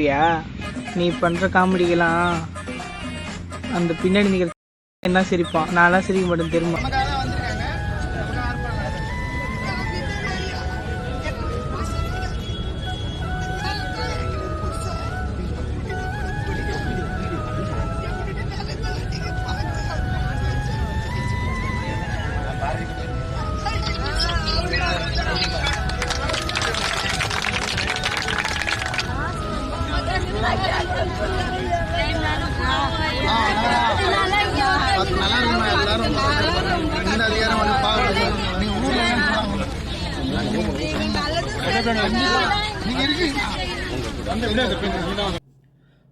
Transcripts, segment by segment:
காட்டுறியா நீ பண்ற காமெடிக்கெல்லாம் அந்த பின்னாடி நிக்கிற என்ன சிரிப்பான்? நான்லாம் சிரிக்க மாட்டேன் தெரியுமா?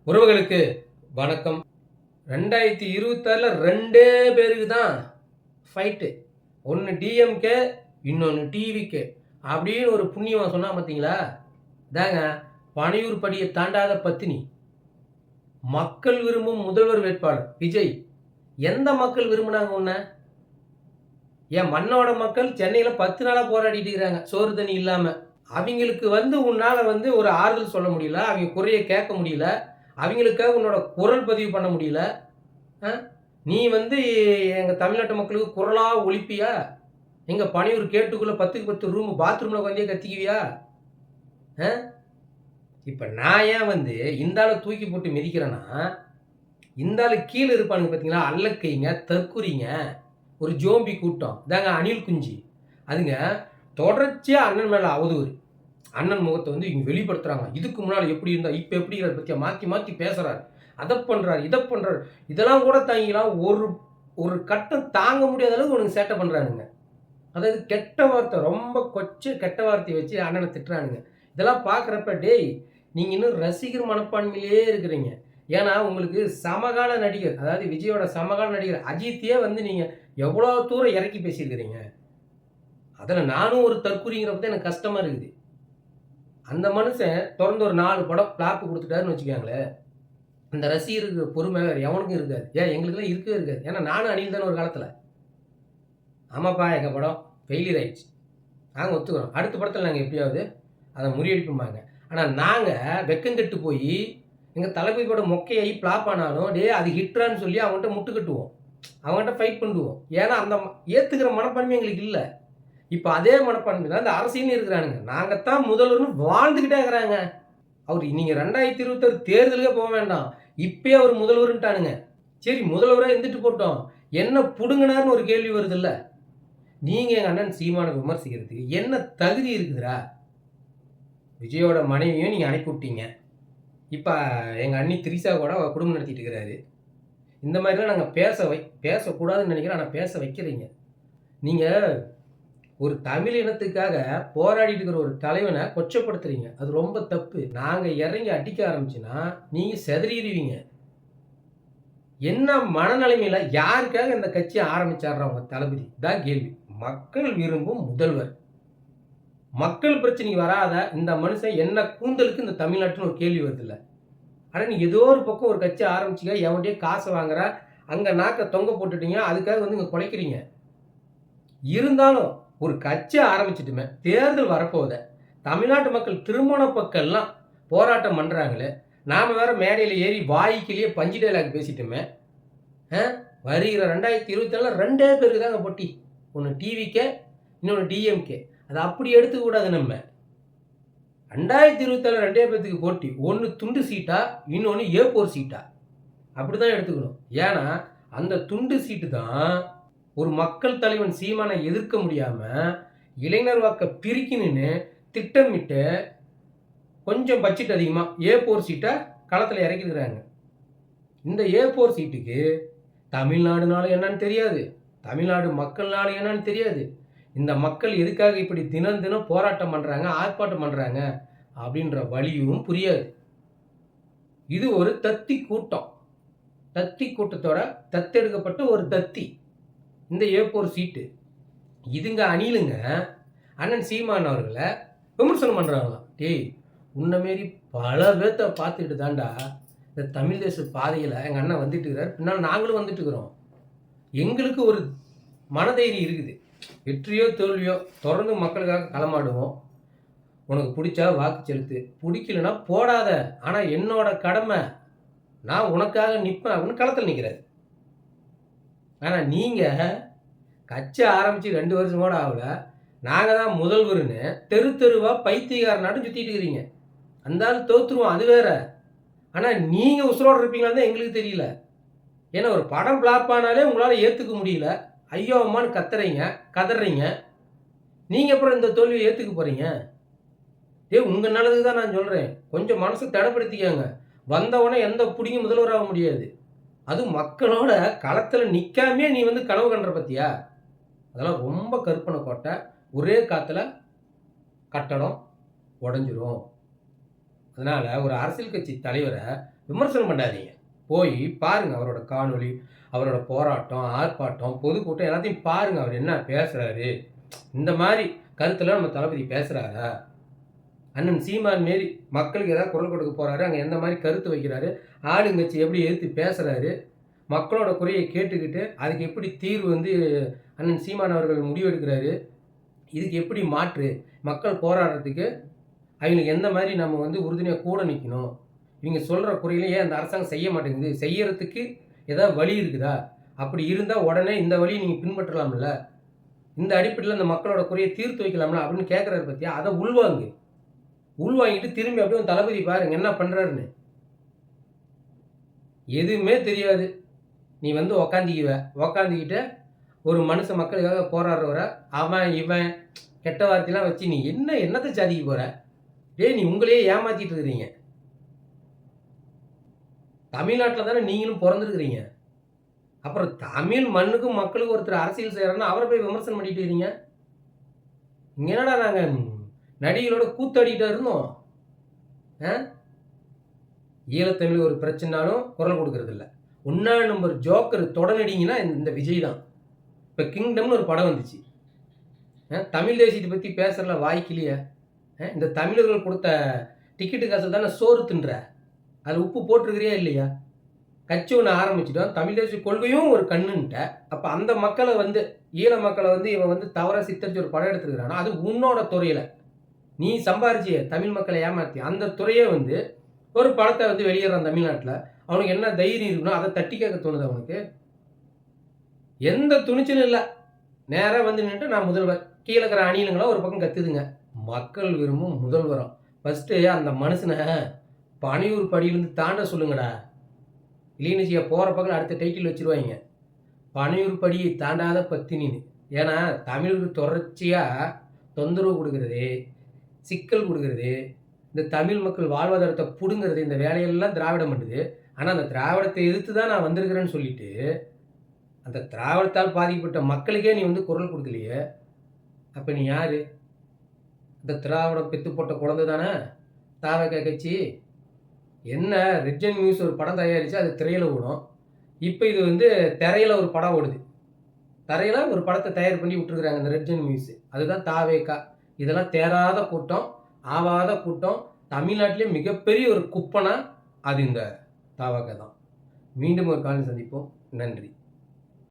உறவுகளுக்கு வணக்கம். ரெண்டாயிரத்தி இருபத்தாறில் ரெண்டே பேருக்கு தான் ஃபைட்டு ஒன்று டிஎம்கே இன்னொன்று டிவிகே அப்படின்னு ஒரு புண்ணியமாக சொன்னால் பார்த்தீங்களா தாங்க பனையூர் படியை தாண்டாத பத்தினி. மக்கள் விரும்பும் முதல்வர் வேட்பாளர் விஜய். எந்த மக்கள் விரும்பினாங்க உன்ன? என் மண்ணோட மக்கள் சென்னையில் பத்து நாளாக போராடிட்டு இருக்கிறாங்க. சோறு தண்ணி இல்லாமல் அவங்களுக்கு வந்து உன்னால் வந்து ஒரு ஆறுதல் சொல்ல முடியல அவங்க குறையை கேட்க முடியல அவங்களுக்காக உன்னோட குரல் பதிவு பண்ண முடியல ஆ? நீ வந்து எங்கள் தமிழ்நாட்டு மக்களுக்கு குரலாக ஒழிப்பியா? எங்கள் பணியூர் கேட்டுக்குள்ளே பத்துக்கு பத்து ரூம் பாத்ரூமில் கொஞ்சம் கத்திக்குவியா? ஆ? இப்போ நான் ஏன் வந்து இந்த ஆளை தூக்கி போட்டு மிதிக்கிறேன்னா இந்த கீழே இருப்பானுங்க பார்த்தீங்களா அல்லக்கைங்க தற்குறிங்க ஒரு ஜோம்பி கூட்டம் இதாங்க அணில் குஞ்சு. அதுங்க தொடர்ச்சியாக அண்ணன் மேலே அவதூறு. அண்ணன் முகத்தை வந்து இவங்க வெளிப்படுத்துகிறாங்க இதுக்கு முன்னால் எப்படி இருந்தால் இப்போ எப்படி எப்படிங்கிறத பற்றியா மாற்றி மாற்றி பேசுகிறாரு அதை பண்ணுறாரு இதை பண்ணுறாரு இதெல்லாம் கூட தாங்கிலாம் ஒரு ஒரு கட்டம் தாங்க முடியாத அளவுக்கு உனக்கு சேட்டை பண்ணுறானுங்க அதாவது கெட்ட வார்த்தை ரொம்ப கொச்ச கெட்ட வார்த்தையை வச்சு அண்ணனை திட்டுறானுங்க. இதெல்லாம் பார்க்குறப்ப டேய் நீங்கள் இன்னும் ரசிகர் மனப்பான்மையிலே இருக்கிறீங்க. ஏன்னா உங்களுக்கு சமகால நடிகர் அதாவது விஜயோட சமகால நடிகர் அஜித்தையே வந்து நீங்கள் எவ்வளோ தூரம் இறக்கி பேசியிருக்கிறீங்க. அதில் நானும் ஒரு தற்கொலைங்கிறப்ப எனக்கு கஷ்டமாக இருக்குது. அந்த மனுஷன் தொடர்ந்து ஒரு நாலு படம் ஃப்ளாப்பு கொடுத்துட்டாருன்னு வச்சுக்கோங்களேன். அந்த ரசிகருக்கு பொறுமை வேறு எவனுக்கும் இருக்காது. ஏன் எங்களுக்குலாம் இருக்கவே இருக்காது. ஏன்னா நானும் அணில் தானே ஒரு காலத்தில். ஆமாப்பா எங்கள் படம் ஃபெயிலியர் ஆயிடுச்சு. நாங்கள் ஒத்துக்கிறோம். அடுத்த படத்தில் நாங்கள் எப்படியாவது அதை முறியடிப்போம்பாங்க ஆனால் நாங்கள் வெக்கங்கெட்டு போய் எங்கள் தளபதி படம் மொக்கையாகி ஃப்ளாப் ஆனாலும் டே அது ஹிட்ரான்னு சொல்லி அவங்ககிட்ட முட்டு கட்டுவோம் அவங்ககிட்ட ஃபைட் பண்ணுவோம். ஏன்னா அந்த ஏற்றுக்கிற மனப்பான்மை எங்களுக்கு இல்லை. இப்போ அதே மனப்பான்மை தான் இந்த இருக்கிறானுங்க. நாங்கள் தான் முதல்வர்னு வாழ்ந்துக்கிட்டே இருக்கிறாங்க. அவர் நீங்கள் ரெண்டாயிரத்தி இருபத்தாறு தேர்தலுக்கே போக வேண்டாம். இப்பயே அவர் முதல்வருன்ட்டானுங்க. சரி முதல்வராக இருந்துட்டு போட்டோம். என்ன பிடுங்கினார்னு ஒரு கேள்வி வருது இல்லை நீங்கள் எங்கள் அண்ணன் சீமானை விமர்சிக்கிறதுக்கு என்ன தகுதி இருக்குதுரா? விஜயோட மனைவியும் நீங்கள் அனுப்பி விட்டீங்க. இப்போ எங்கள் அண்ணி திரிசா கூட குடும்பம் நடத்திட்டு இருக்கிறாரு. இந்த மாதிரிலாம் நாங்கள் பேச வை பேசக்கூடாதுன்னு நினைக்கிறேன். ஆனால் பேச வைக்கிறீங்க. நீங்கள் ஒரு தமிழ் இனத்துக்காக போராடிட்டு இருக்கிற ஒரு தலைவனை கொச்சப்படுத்துறீங்க. அது ரொம்ப தப்பு. நாங்கள் இறங்கி அடிக்க ஆரம்பிச்சுன்னா நீங்கள் செதறிடுவீங்க. என்ன மனநிலைமையில யாருக்காக இந்த கட்சியை ஆரம்பிச்சாடுறா தளபதி? தான் கேள்வி. மக்கள் விரும்பும் முதல்வர். மக்கள் பிரச்சனைக்கு வராத இந்த மனுஷன் என்ன கூந்தலுக்கு இந்த தமிழ்நாட்டுன்னு ஒரு கேள்வி வருது இல்லை ஆனால் நீ ஏதோ ஒரு பக்கம் ஒரு கட்சி ஆரம்பிச்சிக்க எவன்டே காசு வாங்குற அங்கே நாக்கை தொங்க போட்டுட்டீங்க அதுக்காக வந்து இங்கே குலைக்கிறீங்க. இருந்தாலும் ஒரு கட்சி ஆரம்பிச்சிட்டுமே தேர்தல் வரப்போகுது தமிழ்நாட்டு மக்கள் திருமண பக்கம்லாம் போராட்டம் பண்ணுறாங்களே நாம் வேற மேடையில் ஏறி வாய்க்கிலேயே பஞ்சு டைலாக் பேசிட்டோமே ஆ? வருகிற ரெண்டாயிரத்தி இருபத்தேழில் ரெண்டே பேருக்கு தாங்க போட்டி. ஒன்று டிவிக்கே இன்னொன்று டிஎம்கே அதை அப்படி எடுத்துக்கூடாது நம்ம. ரெண்டாயிரத்தி இருபத்தேழு ரெண்டே பேர்த்துக்கு போட்டி. ஒன்று துண்டு சீட்டா இன்னொன்று ஏ போர் சீட்டா. அப்படி தான் எடுத்துக்கணும். ஏன்னா அந்த துண்டு சீட்டு தான் ஒரு மக்கள் தலைவன் சீமானை எதிர்க்க முடியாமல் இளைஞர் வாக்க பிரிக்கணும்னு திட்டமிட்டு கொஞ்சம் பட்ஜெட் அதிகமாக ஏ போர் சீட்டை களத்தில் இறக்கிருக்கிறாங்க. இந்த ஏ போர் சீட்டுக்கு தமிழ்நாடுனாலும் என்னன்னு தெரியாது. தமிழ்நாடு மக்கள்னாலும் என்னன்னு தெரியாது. இந்த மக்கள் எதுக்காக இப்படி தினம் தினம் போராட்டம் பண்ணுறாங்க ஆர்ப்பாட்டம் பண்ணுறாங்க அப்படின்ற வழியும் புரியாது. இது ஒரு தத்தி கூட்டம். தத்தி கூட்டத்தோட தத்தெடுக்கப்பட்ட ஒரு தத்தி. இந்த ஏ போர் சீட்டு இதுங்க அணிலுங்க அண்ணன் சீமான் அவர்களை விமர்சனம் பண்ணுறாங்களாம் டேய் உன்னை மாரி பல பேர்த்த பார்த்துக்கிட்டு தாண்டா இந்த தமிழ் தேச பாதையில் எங்கள் அண்ணன் வந்துட்டு இருக்கிறார் பின்னால் நாங்களும் வந்துட்டு இருக்கிறோம். எங்களுக்கு ஒரு மனதைரியம் இருக்குது. வெற்றியோ தோல்வியோ தொடர்ந்து மக்களுக்காக களமாடுவோம். உனக்கு பிடிச்சா வாக்கு செலுத்து. பிடிக்கலன்னா போடாத. ஆனால் என்னோட கடமை நான் உனக்காக நிற்பேன் அப்படின்னு களத்தில் நிற்கிறாரு ஆனால் நீங்கள் கட்சி ஆரம்பித்து ரெண்டு வருஷம் கூட ஆகல. நாங்கள் தான் முதல்வர்னு தெரு தெருவாக பைத்தியக்கார நாட்டும் சுற்றிட்டு இருக்கிறீங்க அந்த ஆள் அது வேற. ஆனால் நீங்கள் உசுரோடு இருப்பீங்களான்னு தான் எங்களுக்கு தெரியல. ஏன்னா ஒரு படம் ஃப்ளாப் ஆனாலே உங்களால் ஏற்றுக்க முடியல. ஐயோ அம்மான்னு கத்துறீங்க கதறீங்க. நீங்கள் அப்புறம் இந்த தோல்வியை ஏற்றுக்க போகிறீங்க ஏ உங்கள் நல்லதுக்கு தான் நான் சொல்கிறேன் கொஞ்சம் மனசை தடைப்படுத்திக்கோங்க. வந்தவொடனே எந்த பிடிங்க முதல்வராக முடியாது. அதுவும் மக்களோட களத்தில் நிற்காமே நீ வந்து கனவு கண்ட பத்தியா? அதெல்லாம் ரொம்ப கற்பனை கோட்டை ஒரே காற்றுல கட்டடம் உடஞ்சிரும். அதனால் ஒரு அரசியல் கட்சி தலைவரை விமர்சனம் பண்ணாதீங்க. போய் பாருங்க அவரோட காணொளி அவரோட போராட்டம் ஆர்ப்பாட்டம் பொதுக்கூட்டம் எல்லாத்தையும் பாருங்க அவர் என்ன பேசுறாரு. இந்த மாதிரி கருத்துல நம்ம தளபதி பேசுறாரா? அண்ணன் சீமான் மாரி மக்களுக்கு ஏதாவது குரல் கொடுக்க போகிறாரு அங்கே எந்த மாதிரி கருத்து வைக்கிறாரு ஆளுங்கட்சி எப்படி எதிர்த்து பேசுகிறாரு மக்களோட குறையை கேட்டுக்கிட்டு அதுக்கு எப்படி தீர்வு வந்து அண்ணன் சீமான் அவர்கள் முடிவெடுக்கிறாரு இதுக்கு எப்படி மாற்று மக்கள் போராடுறதுக்கு அவங்களுக்கு எந்த மாதிரி நம்ம வந்து உறுதுணையாக கூட நிற்கணும் இவங்க சொல்கிற குறையில ஏன் அந்த அரசாங்கம் செய்ய மாட்டேங்குது செய்யறதுக்கு ஏதாவது வழி இருக்குதா அப்படி இருந்தால் உடனே இந்த வழியை நீங்கள் பின்பற்றலாம்ல இந்த அடிப்படையில் இந்த மக்களோட குறையை தீர்த்து வைக்கலாம்ல அப்படின்னு கேட்குறாரு பற்றியா அதை உள்வாங்கு. உள்வாங்கிட்டு திரும்பி அப்படியே உன் தளபதி பாருங்க என்ன பண்ணுறாருன்னு எதுவுமே தெரியாது. நீ வந்து உக்காந்திக்குவ. உக்காந்திக்கிட்டு ஒரு மனுஷன் மக்களுக்காக போராடுறவர அவன் இவன் கெட்ட வார்த்தையெல்லாம் வச்சு நீ என்ன என்னத்தை சாதிக்க போகிற டேய் நீ உங்களையே ஏமாற்றிட்டு இருக்கிறீங்க. தமிழ்நாட்டில் தானே நீங்களும் பிறந்திருக்கிறீங்க. அப்புறம் தமிழ் மண்ணுக்கும் மக்களுக்கும் ஒருத்தர் அரசியல் செய்கிறாருன்னா அவரை போய் விமர்சனம் பண்ணிட்டு இருக்கீங்க இங்கே என்னடா நாங்கள் நடிகளோட கூத்தாடிக்கிட்டா இருந்தோம். ஆ? ஈழத்தமிழ் ஒரு பிரச்சனைனாலும் குரல் கொடுக்கறது இல்ல ஒன்னா நம்பர் ஜோக்கர் தொடநடிங்கன்னா இந்த விஜய் தான். இப்போ கிங்டம்னு ஒரு படம் வந்துச்சு. ஆ, தமிழ் தேசியத்தை பற்றி பேசுகிறல வாய்க்கிலையே இந்த தமிழர்கள் கொடுத்த டிக்கெட்டு காசு தானே சோறு தின்ற. அதில் உப்பு போட்டிருக்கிறியா இல்லையா? கட்சி ஒன்று ஆரம்பிச்சிட்டோம். தமிழ் தேசிய கொள்கையும் ஒரு கண்ணுன்ட்ட. அப்போ அந்த மக்களை வந்து ஈழ மக்களை வந்து இவன் வந்து தவறாக சித்தரிச்சு ஒரு படம் எடுத்துருக்கிறானா? அது உன்னோட துறையில். நீ சம்பாரிச்சிய தமிழ் மக்களை ஏமாத்தி அந்த துறையே வந்து ஒரு படத்தை வந்து வெளியிடுறான் தமிழ்நாட்டில். அவனுக்கு என்ன தைரியம் இருக்குனோ அதை தட்டி கேட்க தோணுது அவனுக்கு. எந்த துணிச்சலும் இல்லை. நேராக வந்து நின்றுட்டு நான் முதல்வர். கீழே இருக்கிற அணிலுங்களாம் ஒரு பக்கம் கத்துதுங்க. மக்கள் விரும்பும் முதல்வரம். ஃபஸ்ட்டு அந்த மனுஷனை பனையூர் படியிலேருந்து தாண்ட சொல்லுங்கடா. கிளீனிச்சியை போகிற பக்கம் அடுத்த டைட்டில் வச்சுருவாங்க பனையூர் படியை தாண்டாத பத்தினின்னு. ஏன்னா தமிழுக்கு தொடர்ச்சியாக தொந்தரவு கொடுக்குறது. சிக்கல் கொடுக்கறது இந்த தமிழ் மக்கள் வாழ்வாதாரத்தை பிடுங்கிறது இந்த வேலையெல்லாம் திராவிடம் பண்ணுது. ஆனால் அந்த திராவிடத்தை எதிர்த்து தான் நான் வந்திருக்கிறேன்னு சொல்லிட்டு அந்த திராவிடத்தால் பாதிக்கப்பட்ட மக்களுக்கே நீ வந்து குரல் கொடுக்கலையே? அப்போ நீ யார்? இந்த திராவிடம் பெத்து போட்ட குழந்தை தானே? தாவக கட்சி. என்ன ரிட்ஜன் நியூஸ் ஒரு படம் தயாரித்து அது திரையில் ஓடும். இப்போ இது வந்து திரையில் ஒரு படம் ஓடுது. தரையில் ஒரு படத்தை தயார் பண்ணி விட்டுருக்குறாங்க இந்த ரெட்ஜன் நியூஸ் அதுதான் தாவேக்கா இதெல்லாம் தேராத கூட்டம் ஆவாத கூட்டம். தமிழ்நாட்டிலே மிகப்பெரிய ஒரு குப்பனா அது இந்த தாவக தான். மீண்டும் ஒரு காலம் சந்திப்போம். நன்றி.